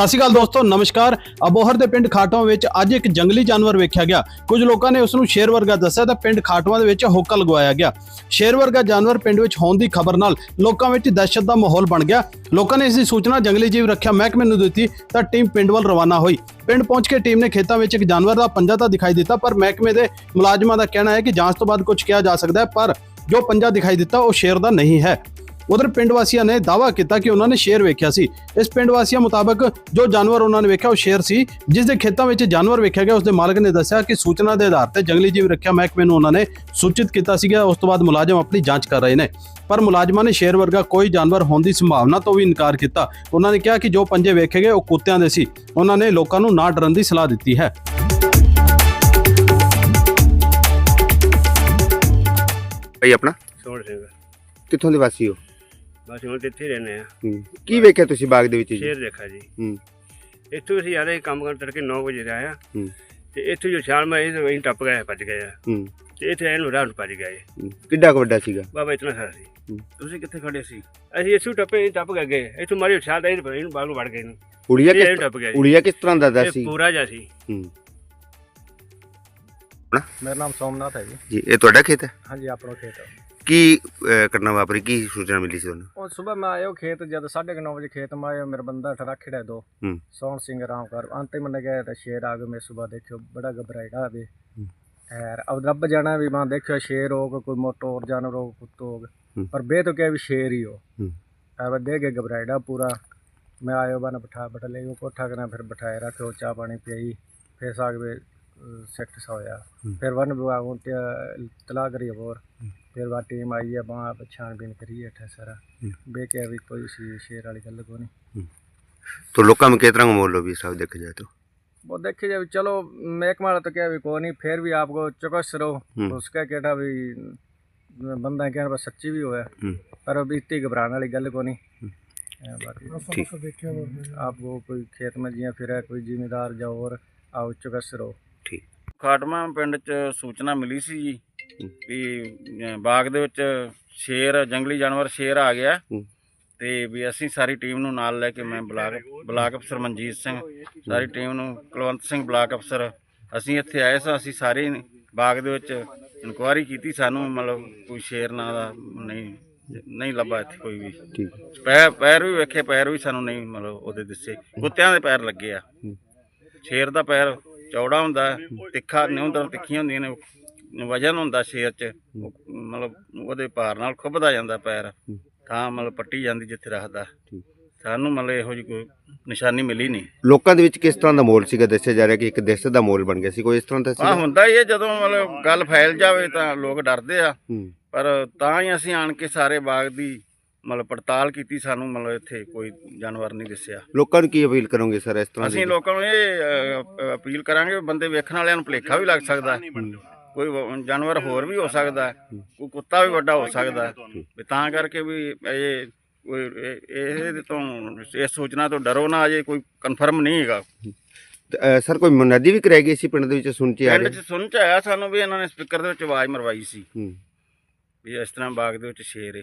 ਸਤਿ ਸ਼੍ਰੀ ਅਕਾਲ ਦੋਸਤੋ, ਨਮਸਕਾਰ। ਅਬੋਹਰ ਦੇ ਪਿੰਡ ਖਾਟੋਂ ਵਿੱਚ ਅੱਜ ਇੱਕ ਜੰਗਲੀ ਜਾਨਵਰ ਵੇਖਿਆ ਗਿਆ। ਕੁਝ ਲੋਕਾਂ ਨੇ ਉਸ ਨੂੰ ਸ਼ੇਰ ਵਰਗਾ ਦੱਸਿਆ ਤਾਂ ਪਿੰਡ ਖਾਟੋਆਂ ਦੇ ਵਿੱਚ ਹੋਕਾ ਲਗਵਾਇਆ ਗਿਆ। ਸ਼ੇਰ ਵਰਗਾ ਜਾਨਵਰ ਪਿੰਡ ਵਿੱਚ ਹੋਣ ਦੀ ਖਬਰ ਨਾਲ ਲੋਕਾਂ ਵਿੱਚ ਦਹਿਸ਼ਤ ਦਾ ਮਾਹੌਲ ਬਣ ਗਿਆ। ਲੋਕਾਂ ਨੇ ਇਸ ਦੀ ਸੂਚਨਾ ਜੰਗਲੀ ਜੀਵ ਰੱਖਿਆ ਮਹਿਕਮੇ ਨੂੰ ਦਿੱਤੀ ਤਾਂ ਟੀਮ ਪਿੰਡ ਵੱਲ ਰਵਾਨਾ ਹੋਈ। ਪਿੰਡ ਪਹੁੰਚ ਕੇ ਟੀਮ ਨੇ ਖੇਤਾਂ ਵਿੱਚ ਇੱਕ ਜਾਨਵਰ ਦਾ ਪੰਜਾ ਤਾਂ ਦਿਖਾਈ ਦਿੱਤਾ, ਪਰ ਮਹਿਕਮੇ ਦੇ ਮੁਲਾਜ਼ਮਾਂ ਦਾ ਕਹਿਣਾ ਹੈ ਕਿ ਜਾਂਚ ਤੋਂ ਬਾਅਦ ਕੁਝ ਕਿਹਾ ਜਾ ਸਕਦਾ ਹੈ, ਪਰ ਜੋ ਪੰਜਾ ਦਿਖਾਈ ਦਿੱਤਾ ਉਹ ਸ਼ੇਰ ਦਾ ਨਹੀਂ ਹੈ। ਉਧਰ ਪਿੰਡ ਵਾਸੀਆਂ ਨੇ ਦਾਅਵਾ ਕੀਤਾ ਕਿ ਉਹਨਾਂ ਨੇ ਸ਼ੇਰ ਵੇਖਿਆ ਸੀ। ਇਸ ਪਿੰਡ ਵਾਸੀਆਂ ਮੁਤਾਬਕ ਜੋ ਜਾਨਵਰ ਉਹਨਾਂ ਨੇ ਵੇਖਿਆ ਉਹ ਸ਼ੇਰ ਸੀ ਜਿਸ ਦੇ ਖੇਤਾਂ ਵਿੱਚ ਜਾਨਵਰ ਵੇਖਿਆ ਗਿਆ ਉਸ ਦੇ ਮਾਲਕ ਨੇ ਦੱਸਿਆ ਕਿ ਸੂਚਨਾ ਦੇ ਆਧਾਰ ਤੇ ਜੰਗਲੀ ਜੀਵ ਰੱਖਿਆ ਮਹਿਕਮੇ ਨੂੰ ਉਹਨਾਂ ਨੇ ਸੂਚਿਤ ਕੀਤਾ ਸੀਗਾ। ਉਸ ਤੋਂ ਬਾਅਦ ਮੁਲਾਜ਼ਮ ਆਪਣੀ ਜਾਂਚ ਕਰ ਰਹੇ ਨੇ। ਪਰ ਮੁਲਾਜ਼ਮਾਂ ਨੇ ਸ਼ੇਰ ਵਰਗਾ ਕੋਈ ਜਾਨਵਰ ਹੋਣ ਦੀ ਸੰਭਾਵਨਾ ਤੋਂ ਵੀ ਇਨਕਾਰ ਕੀਤਾ। ਉਹਨਾਂ ਨੇ ਕਿਹਾ ਕਿ ਜੋ ਪੰਜੇ ਵੇਖੇ ਗਏ ਉਹ ਕੁੱਤਿਆਂ ਦੇ ਸੀ। ਉਹਨਾਂ ਨੇ ਲੋਕਾਂ ਨੂੰ ਨਾ ਡਰਨ ਦੀ ਸਲਾਹ ਦਿੱਤੀ ਹੈ। ਭਾਈ ਆਪਣਾ? ਸੋਹਣ ਸਿੰਘ ਕਿੱਥੋਂ ਦੇ ਵਾਸੀ ਹੋ? ਬਸ ਹੁਣ ਤੇ ਇੱਥੇ ਰਹਿੰਦੇ ਆ। ਹੂੰ। ਕੀ ਵੇਖਿਆ ਤੁਸੀਂ ਬਾਗ ਦੇ ਵਿੱਚ ਜੀ? ਸ਼ੇਰ ਦੇਖਾ ਜੀ। ਹੂੰ। ਇੱਥੋਂ ਅਸੀਂ ਆ ਰਹੇ ਕੰਮ ਕਰਨ ਤੜਕੇ 9 ਵਜੇ ਆ। ਹੂੰ। ਤੇ ਇੱਥੋਂ ਜੋ ਛਾਲ ਮਾਰੀ ਤੇ ਅਸੀਂ ਟੱਪ ਗਏ ਭੱਜ ਗਏ ਆ। ਹੂੰ। ਤੇ ਇੱਥੇ ਇਹਨੂੰ ਰਾਹ ਨੂੰ ਭੱਜ ਗਏ। ਹੂੰ। ਕਿੱਡਾ ਕੁ ਵੱਡਾ ਸੀਗਾ? ਬਾਬਾ ਇਤਨਾ ਸਾਰਾ ਸੀ। ਹੂੰ। ਤੁਸੀਂ ਕਿੱਥੇ ਖੜੇ ਸੀ? ਅਸੀਂ ਇੱਥੋਂ ਟੱਪੇ ਅਸੀਂ ਟੱਪ ਕੇ ਗਏ ਇੱਥੋਂ ਮਾਰੀ ਛਾਲ ਤੇ ਇਹਨੂੰ ਬਾਗ ਨੂੰ ਵੜ ਗਏ ਨੂੰ ਉੜੀਆ ਇਹ ਕਿਸ ਟੱਪ ਗਿਆ ਜੀ। ਉੜੀਆ ਕਿਸ ਤਰ੍ਹਾਂ ਦਾ ਦਾ ਇਹ ਸੀ? ਪੂਰਾ ਜਿਹਾ ਸੀ। ਹੂੰ। ਮੇਰਾ ਨਾਮ ਸੋਮਨਾਥ ਹੈ ਜੀ। ਜੀ ਇਹ ਤੁਹਾਡਾ ਖੇਤ ਹੈ? ਹਾਂਜੀ ਆਪਣਾ ਖੇਤ ਹੈ। ਕੀ ਅਹ, ਘਟਨਾ ਵਾਪਰੀ? ਕੀ ਸੂਚਨਾ ਮਿਲੀ ਸੀ ਤੁਹਾਨੂੰ? ਉਹ ਸਵੇਰ ਮੈਂ ਆਇਓ ਖੇਤ ਜਦ 9:30 ਵਜੇ ਖੇਤ ਮੈਂ ਆਇਆ ਮੇਰਾ ਬੰਦਾ ਠਰਾ ਖੜਾ ਦੋ। ਹੂੰ। ਸੋਹਣ ਸਿੰਘ ਰਾਮ ਕਰ ਅੰਤੇ ਮੰਨ ਗਿਆ ਤਾਂ ਸ਼ੇਰ ਆ ਗਿਆ ਮੈਂ ਸਵੇਰ ਦੇਖਿਓ ਬੜਾ ਘਬਰਾਇਦਾ ਵੇ। ਐਰ ਅਬ ਰੱਬ ਜਾਣਾ ਵੀ ਮੈਂ ਦੇਖਿਓ ਸ਼ੇਰ ਹੋਗ ਕੋਈ ਮੋਟਰ ਜਾਨਵਰ ਹੋਗ ਕੁੱਤੋ ਹੋਗ ਹੂੰ। ਪਰ ਬੇ ਤਾਂ ਕਿਹਾ ਵੀ ਸ਼ੇਰ ਹੀ ਹੋ। ਹੂੰ। ਐ ਦੇ ਕੇ ਘਬਰਾਇਦਾ ਪੂਰਾ। ਮੈਂ ਆਇਓ ਬਨ ਬਿਠਾ ਬਿਠਾ ਲਈ ਉਹ ਕੋਠਾ ਕਨਾ ਫਿਰ ਬਿਠਾਏ ਰੱਖਿਓ ਚਾਹ ਪਾਣੀ ਪਈ ਫਿਰ ਸਾਗ ਵੇ ਸੈਕਟ ਸੋਇਆ। ਹੂੰ। ਫਿਰ ਵਨ ਵਿਭਾਗ ਤੇ ਤਲਾ ਕਰੀ ਹੋਰ। ਫਿਰ ਵਾ ਟੀਮ ਆਈ ਹੈ ਬਾਹ ਪਛਾਣ ਕਰੀ ਹੈ ਸਾਰਾ ਹੂੰ। ਬੇ ਕਿਹਾ ਵੀ ਕੋਈ ਸੀ ਸ਼ੇਰ ਵਾਲੀ ਗੱਲ ਕੋਈ ਨਹੀਂ तो लोग में किस तरह का मोल लो भी साहब देखा जाए तो वो देखे जाए चलो महकमा वाला तो क्या भी कोई नहीं फिर भी आपको चौकस रहो हम्म। उसका कहता भी बंदा कहना बस सच्ची भी होया हम्म, पर अभी इतनी घबराने वाली गल को नहीं ए, बाकी ठीक आपको कोई खेत में जिया फिर कोई जिम्मेदार जाओ और आओ चौकस रहो ठीक ਖਾਟਮਾ ਪਿੰਡ 'ਚ ਸੂਚਨਾ ਮਿਲੀ ਸੀ ਜੀ ਵੀ ਬਾਗ ਦੇ ਵਿੱਚ ਸ਼ੇਰ ਜੰਗਲੀ ਜਾਨਵਰ ਸ਼ੇਰ ਆ ਗਿਆ। ਤੇ ਵੀ ਅਸੀਂ ਸਾਰੀ ਟੀਮ ਨੂੰ ਨਾਲ ਲੈ ਕੇ ਮੈਂ ਬਲਾਕ ਬਲਾਕ ਅਫਸਰ ਮਨਜੀਤ ਸਿੰਘ ਸਾਰੀ ਟੀਮ ਨੂੰ ਕੁਲਵੰਤ ਸਿੰਘ ਬਲਾਕ ਅਫਸਰ ਅਸੀਂ ਇੱਥੇ ਆਏ ਸਾਂ ਅਸੀਂ ਸਾਰੇ ਬਾਗ ਦੇ ਵਿੱਚ ਇਨਕੁਆਇਰੀ ਕੀਤੀ। ਸਾਨੂੰ ਮਤਲਬ ਕੋਈ ਸ਼ੇਰ ਨਾਂ ਦਾ ਨਹੀਂ ਨਹੀਂ ਲੱਭਾ ਇੱਥੇ ਕੋਈ ਵੀ। ਪੈਰ ਪੈਰ ਵੀ ਵੇਖੇ ਪੈਰ ਵੀ ਸਾਨੂੰ ਨਹੀਂ ਮਤਲਬ ਉਹਦੇ ਦਿੱਸੇ। ਕੁੱਤਿਆਂ ਦੇ ਪੈਰ ਲੱਗੇ ਆ। ਸ਼ੇਰ ਦਾ ਪੈਰ ਚੌੜਾ ਹੁੰਦਾ ਤਿੱਖਾ ਨਿਉਂਦਰ ਤਿੱਖੀਆਂ ਹੁੰਦੀਆਂ ਨੇ ਵਜਨ ਹੁੰਦਾ ਸ਼ੇਰ 'ਚ ਉਹ ਮਤਲਬ ਉਹਦੇ ਭਾਰ ਨਾਲ ਖੁੱਭਦਾ ਜਾਂਦਾ ਪੈਰ। ਤਾਂ ਮਤਲਬ ਪੱਟੀ ਜਾਂਦੀ ਜਿੱਥੇ ਰੱਖਦਾ। ਸਾਨੂੰ ਮਤਲਬ ਇਹੋ ਜਿਹੀ ਕੋਈ ਨਿਸ਼ਾਨੀ ਮਿਲੀ ਨਹੀਂ। ਲੋਕਾਂ ਦੇ ਵਿੱਚ ਕਿਸ ਤਰ੍ਹਾਂ ਦਾ ਮੋਲ ਸੀਗਾ? ਦੱਸਿਆ ਜਾ ਰਿਹਾ ਕਿ ਇੱਕ ਦਹਿਸ਼ਤ ਦਾ ਮੋਲ ਬਣ ਗਿਆ ਸੀ। ਕੋਈ ਇਸ ਤਰ੍ਹਾਂ ਦਾ ਆ ਹੁੰਦਾ ਹੀ ਹੈ ਜਦੋਂ ਮਤਲਬ ਗੱਲ ਫੈਲ ਜਾਵੇ ਤਾਂ ਲੋਕ ਡਰਦੇ ਆ। ਪਰ ਤਾਂ ਹੀ ਅਸੀਂ ਆਣ ਕੇ ਸਾਰੇ ਬਾਗ ਦੀ ਮਤਲਬ ਪੜਤਾਲ ਕੀਤੀ ਸਾਨੂੰ ਮਤਲਬ ਇੱਥੇ ਕੋਈ ਜਾਨਵਰ ਨਹੀਂ ਦਿਸਿਆ। ਲੋਕਾਂ ਨੂੰ ਕੀ ਅਪੀਲ ਕਰੋਗੇ ਸਰ ਇਸ ਤਰ੍ਹਾਂ ਅਸੀਂ ਲੋਕਾਂ ਨੂੰ ਇਹ ਅਪੀਲ ਕਰਾਂਗੇ ਬੰਦੇ ਵੇਖਣ ਵਾਲਿਆਂ ਨੂੰ ਭੁਲੇਖਾ ਵੀ ਲੱਗ ਸਕਦਾ। ਕੋਈ ਵ- ਜਾਨਵਰ ਹੋਰ ਵੀ ਹੋ ਸਕਦਾ ਹੈ। ਕੋਈ ਕੁੱਤਾ ਵੀ ਵੱਡਾ ਹੋ ਸਕਦਾ ਹੈ। ਵੀ ਤਾਂ ਕਰਕੇ ਵੀ ਇਹ ਕੋਈ ਇਹ- ਇਹਦੇ ਤੋਂ ਇਸ ਸੂਚਨਾ ਤੋਂ ਡਰੋ ਨਾ ਅਜੇ ਕੋਈ ਕਨਫਰਮ ਨਹੀਂ ਹੈਗਾ। ਤੇ, ਸਰ ਕੋਈ ਮੁਨੱਦੀ ਵੀ ਕਰਾਈ ਗਈ ਸੀ ਪਿੰਡ ਦੇ ਵਿੱਚ ਸੁਣ ਕੇ ਆ ਪਿੰਡ ਰਿਹਾ 'ਚ ਸੁਣ ਚ ਆਇਆ ਸਾਨੂੰ ਵੀ ਇਹਨਾਂ ਨੇ ਸਪੀਕਰ ਦੇ ਵਿੱਚ ਆਵਾਜ਼ ਮਰਵਾਈ ਸੀ। ਹੂੰ। ਵੀ ਇਸ ਤਰ੍ਹਾਂ ਬਾਗ ਦੇ ਵਿੱਚ ਸ਼ੇਰ ਹੈ